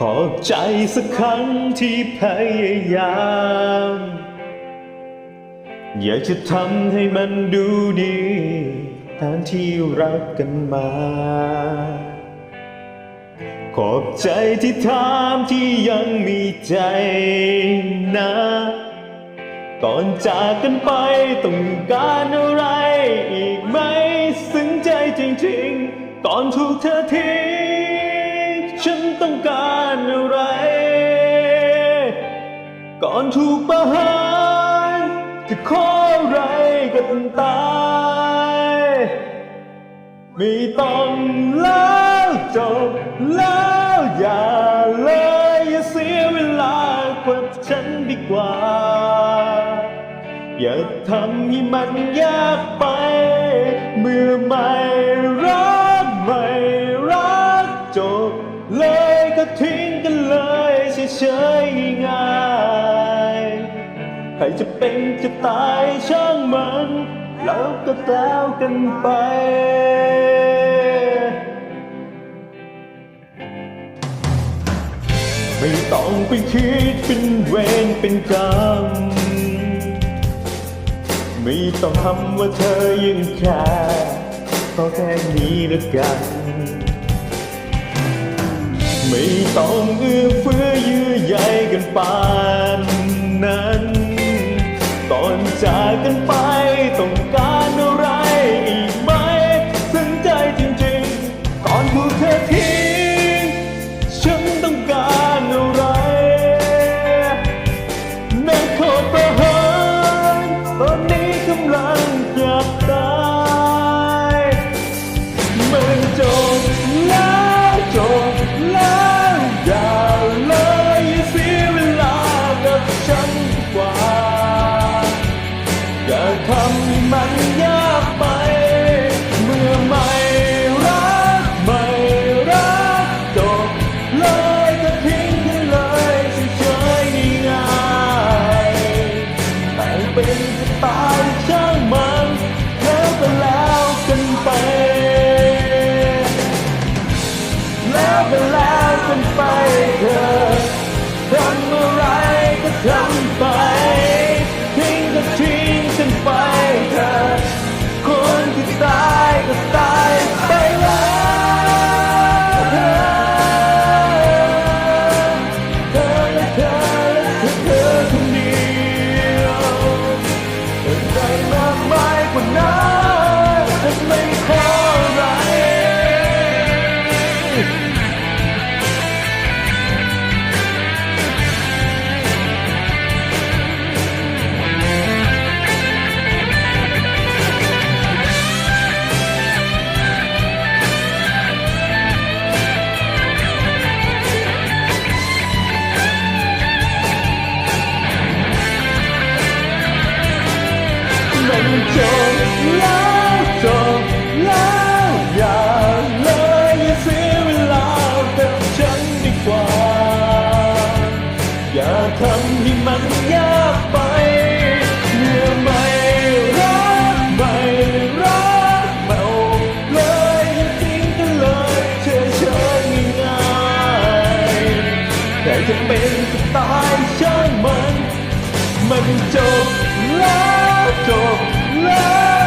ขอบใจสักครั้งที่พยายาม อยากจะทำให้มันดูดีตามที่รักกันมา ขอบใจที่ถามที่ยังมีใจนะ ก่อนจากกันไปต้องการอะไรอีกไหมซึ้งใจจริงๆ ก่อนถูกเธอทิ้งฉันต้องการ ก่อนถูกประหารจะขออะไรก็ต้องตายไม่ต้องแล้วจบแล้วอย่าเลยอย่าเสียเวลากว่าฉันดีกว่า อย่าทำให้มันยากไป เมื่อไม่รักไม่รักจบเลย ใครจะเป็นจะตายช่างมัน แล้วก็แล้วกันไปไม่ต้องไปคิดเป็นเวรเป็นกรรมไม่ต้องทำว่าเธอยังแค่ก็แค่นี้ละกัน ไม่ต้องเอื้อเฟื้อเยื้อใยกันปานนั้นำลังอยากตายมันจบแล้วจบแล้วอย่าเลยเสียเวลากับฉันกว่า อย่าทำให้มันยากไป เมื่อไม่รักไม่รักจบเลยก็ทิ้งกันเลยเฉยๆง่ายๆแต่เป็นจะตาย จะเป็นจะตายช่างมัน มันจบแล้วจบแล้ว